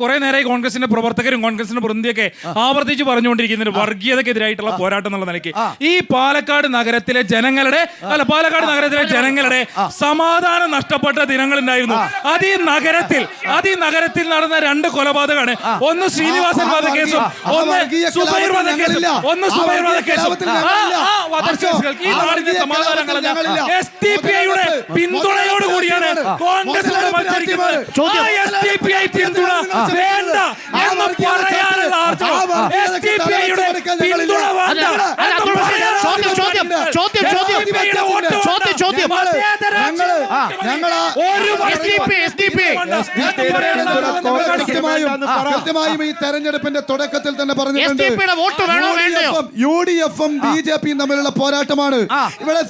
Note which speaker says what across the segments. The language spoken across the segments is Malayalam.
Speaker 1: കുറെ നേരമായി കോൺഗ്രസിന്റെ പ്രവർത്തകരും കോൺഗ്രസിന്റെ പ്രതിനിധിയൊക്കെ ആവർത്തിച്ച് പറഞ്ഞുകൊണ്ടിരിക്കുന്നുണ്ട് വർഗീയതക്കെതിരായിട്ടുള്ള പോരാട്ടം എന്നുള്ള നിലയ്ക്ക്. ഈ പാലക്കാട് നഗരത്തിലെ ജനങ്ങളുടെ അല്ല പാലക്കാട് നഗരത്തിലെ ജനങ്ങളുടെ സമാധാനം നഷ്ടപ്പെട്ട ദിനങ്ങളുണ്ടായിരുന്നു. അത് ഈ നഗരത്തിൽ അത് ഈ നഗരത്തിൽ നടന്ന രണ്ട് കൊലപാതകമാണ്. ഒന്ന് ശ്രീനിവാസൻ വധക്കേസും ഒന്ന് സുബൈർ വധക്കേസും ഒന്ന് സുബൈർ വധക്കേസും ഈ നാടിന്റെ സമാധാനം എസ് ടി പി ഐയുടെ പിന്തുണയോട് കൂടിയാണ്
Speaker 2: കോൺഗ്രസ്
Speaker 1: മത്സരിക്കുന്നത്. പിന്തുണ. വേണ്ട. എന്ന് പറയാനുള്ള പിന്തുണ
Speaker 2: കൃത്യമായും ഈ തെരഞ്ഞെടുപ്പിന്റെ തുടക്കത്തിൽ തന്നെ പറഞ്ഞിട്ടുണ്ട്? യു ഡി എഫും ബി ജെ പിയും തമ്മിലുള്ള പോരാട്ടമാണ്. ഇവിടെ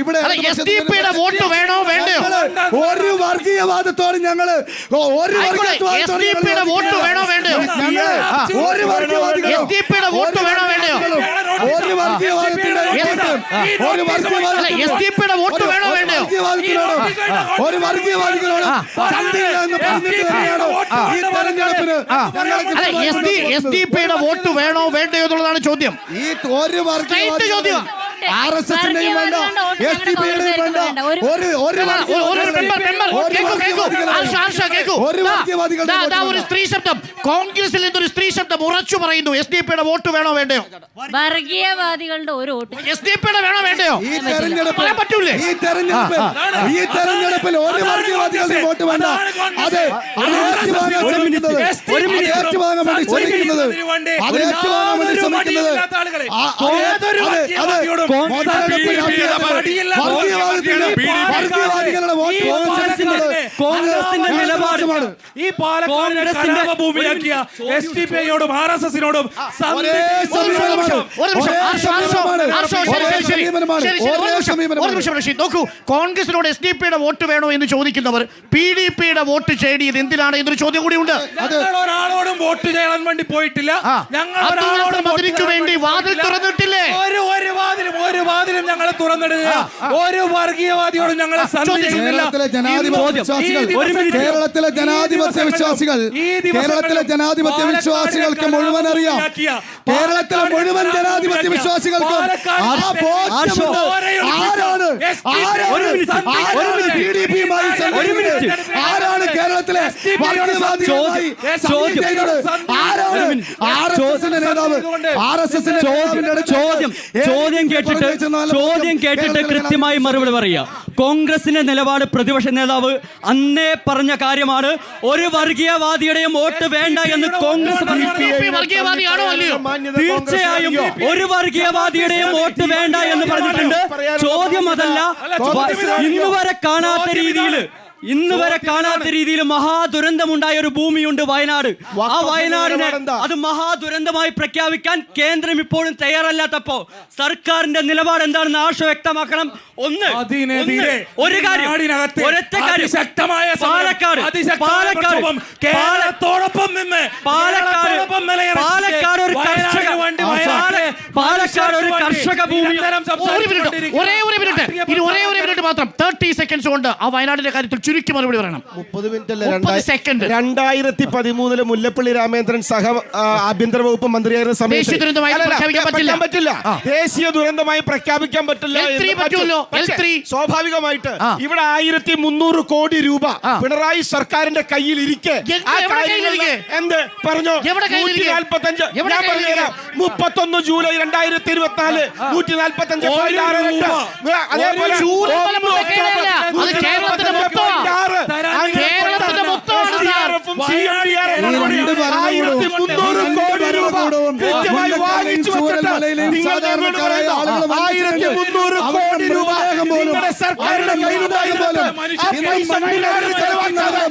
Speaker 2: ഇവിടെ? ഒരു വർഗീയവാദത്തോട് ഞങ്ങൾ ഒരു വർഗീയവാദത്തോടും? ഞങ്ങൾ
Speaker 3: ആ.
Speaker 2: ഒരു വർഗീയവാദികളും
Speaker 3: SDP യുടെ വോട്ട്
Speaker 2: ഒരു
Speaker 3: വേണോ വേണ്ടയോ?
Speaker 2: വർഗീയവാദികളും ഒരു വർഗീയവാദത്തിന്റെ ഒരു
Speaker 3: വോട്ട് വേണോ
Speaker 2: ഒരു വർഗീയവാദികളോട്
Speaker 3: എസ് ഡി പിയുടെ വോട്ട് വേണോ? വേണ്ടയോ എന്നുള്ളതാണ് ചോദ്യം.
Speaker 2: ഈ ഒരു
Speaker 3: വർഗീയ ചോദ്യം.
Speaker 2: ആർ എസ് എസിന്റെയും വേണ്ട എസ് ഡി പിയുടെയും വേണ്ട ഒരു ഒരു
Speaker 3: ഒരു-. സ്ത്രീ ശബ്ദം. കോൺഗ്രസിൽ നിന്നൊരു സ്ത്രീ ശബ്ദം ഉറച്ചു പറയുന്നു. എസ് ഡി പിയുടെ വോട്ട് വേണോ വേണ്ടയോ?
Speaker 4: വർഗീയവാദികളുടെ ഒരു വോട്ട്.
Speaker 3: എസ് ഡി പിയുടെ വേണോ വേണ്ടയോ?
Speaker 2: ഈ തെരഞ്ഞെടുപ്പ്
Speaker 3: പറ്റൂലേ?
Speaker 2: ഈ തെരഞ്ഞെടുപ്പ് ഈ തെരഞ്ഞെടുപ്പിൽ ഒരു വർഗീയവാദികളുടെ വോട്ട് വേണ്ട. അതെ അത് ഏറ്റുവാങ്ങാൻ ശ്രമിക്കുന്നത്. അത് ഏറ്റുവാങ്ങാൻ വേണ്ടി ശ്രമിക്കുന്നത്. അത് ഏറ്റുവാങ്ങാൻ വേണ്ടി ശ്രമിക്കുന്നത്. ആ, അത് അത് അത് മുതലെടുപ്പ് രാഷ്ട്രീയത്തിൽ വർഗീയവാദത്തിന്റെ വർഗീയവാദികളുടെ വോട്ട് ശ്രമിക്കുന്നത്
Speaker 5: കോൺഗ്രസിന്റെ നിലപാട്.
Speaker 1: ഈ
Speaker 5: പാലക്കാട്
Speaker 1: ഭൂമിയാക്കിയ എസ് ഡി പി ഐയോടും ആർ എസ് എസിനോടും
Speaker 3: നോക്കൂ. കോൺഗ്രസിനോട് എസ് ഡി പിയുടെ വോട്ട് വേണോ എന്ന് ചോദിക്കുന്നവർ പി ഡി പിയുടെ വോട്ട് ചേടിയത് എന്തിനാണ് എന്നൊരു ചോദ്യം കൂടി
Speaker 1: ഉണ്ട്. ഒരാളോടും വോട്ട് ചെയ്യാൻ വേണ്ടി പോയിട്ടില്ല. ഞങ്ങൾ ഒരാളോടും
Speaker 3: വേണ്ടി വാതിൽ. തുറന്നിട്ടില്ലേ?
Speaker 1: ഒരു ഒരു വാതിലും ഒരു വാതിലും ഞങ്ങൾ തുറന്നിടുക. ഒരു വർഗീയവാദിയോടും ഞങ്ങൾ
Speaker 2: വിശ്വാസികൾ കേരളത്തിലെ ജനാധിപത്യ വിശ്വാസികൾ കേരളത്തിലെ ജനാധിപത്യ വിശ്വാസികൾക്ക് മുഴുവൻ അറിയാം കേരളത്തിലെ മുഴുവൻ ജനാധിപത്യ വിശ്വാസികൾക്ക്. ആരാണ്? ആരാണ്? കേരളത്തിലെ
Speaker 5: ചോദ്യം ചോദ്യം കേട്ടിട്ട് ചോദ്യം കേട്ടിട്ട് കൃത്യമായി മറുപടി പറയുക. കോൺഗ്രസിന്റെ നിലപാട് പ്രതിപക്ഷ നേതാവ് അന്നേ പറഞ്ഞ കാര്യമാണ്. ഒരു വർഗീയവാദിയുടെയും വോട്ട് വേണ്ട എന്ന് കോൺഗ്രസ് തീർച്ചയായും ഒരു വർഗീയവാദിയുടെയും വോട്ട് വേണ്ട എന്ന് പറഞ്ഞിട്ടുണ്ട്. ചോദ്യം അതല്ല ഇന്നുവരെ കാണാത്ത രീതിയിൽ ഇന്ന് വരെ കാണാത്ത രീതിയിൽ മഹാദുരന്തമുണ്ടായ ഒരു ഭൂമിയുണ്ട് വയനാട്. ആ വയനാടിനെ അത് മഹാദുരന്തമായി പ്രഖ്യാപിക്കാൻ കേന്ദ്രം ഇപ്പോഴും തയ്യാറല്ലാത്തപ്പോ സർക്കാരിന്റെ നിലപാട് എന്താണെന്ന് ആശ വ്യക്തമാക്കണം. ഒന്ന് ഒരു കാര്യം. ഒരൊറ്റ കാര്യം.
Speaker 1: ശക്തമായ
Speaker 5: പാലക്കാട് പാലക്കാട്
Speaker 1: കേരളത്തോടൊപ്പം നിന്ന്
Speaker 5: പാലക്കാട് പാലക്കാട് ഒരു കർഷക പാലക്കാട് ഒരു കർഷക ഭൂമി
Speaker 3: ഒരു മിനിറ്റ് ഒരേ ഒരു മിനിറ്റ് ഇനി ഒരേ ഒരു മിനിറ്റ് മാത്രം തേർട്ടി സെക്കൻഡ്സ് കൊണ്ട് ആ വയനാടിന്റെ കാര്യത്തിൽ ചുരുക്കി മറുപടി പറയണം
Speaker 6: മുപ്പത് മിനിറ്റ് അല്ലേ
Speaker 3: മുപ്പത്
Speaker 6: രണ്ടായി-
Speaker 3: സെക്കൻഡ്.
Speaker 6: രണ്ടായിരത്തി പതിമൂന്നിൽ മുല്ലപ്പള്ളി രാമേന്ദ്രൻ സഹ ആ, ആഭ്യന്തര വകുപ്പ് മന്ത്രിയായിരുന്ന സമയത്ത്
Speaker 3: ദേശീയ ദുരന്തമായി
Speaker 6: അല്ലല്ല,
Speaker 3: പ്രഖ്യാപിക്കാൻ പറ്റില്ല.
Speaker 6: പറ്റില്ല
Speaker 3: ആ.
Speaker 6: ദേശീയ ദുരന്തമായി പ്രഖ്യാപിക്കാൻ പറ്റില്ല
Speaker 3: L3
Speaker 6: എന്ന് പറ്റും.
Speaker 3: പറ്റുമല്ലോ,
Speaker 6: പക്ഷേ,
Speaker 3: L3.
Speaker 6: സ്വാഭാവികമായിട്ട്
Speaker 3: ആ.
Speaker 6: ഇവിടെ ആയിരത്തി മുന്നൂറ് കോടി രൂപ
Speaker 3: ആ.
Speaker 6: പിണറായി സർക്കാരിന്റെ കയ്യിൽ ഇരിക്കെ
Speaker 3: എന്ത്
Speaker 6: ആ
Speaker 3: എവിടെ
Speaker 6: കാര്യങ്ങളിൽ? എന്ത് പറഞ്ഞോ
Speaker 3: എവിടെ എവിടെ
Speaker 6: മുപ്പത്തൊന്ന് ജൂലൈ രണ്ടായിരത്തി ഇരുപത്തിനാല് നൂറ്റി നാൽപ്പത്തി
Speaker 1: അഞ്ച്
Speaker 6: പോയിന്റ് ആറ്. അതേപോലെ ആയിരത്തി മുന്നൂറ് കോടി രൂപ കൃത്യമായി വാങ്ങിച്ചു ആയിരത്തി മുന്നൂറ് കോടി രൂപ നിങ്ങളുടെ സർക്കാരിന്റെ ചെലവാക്കാതെ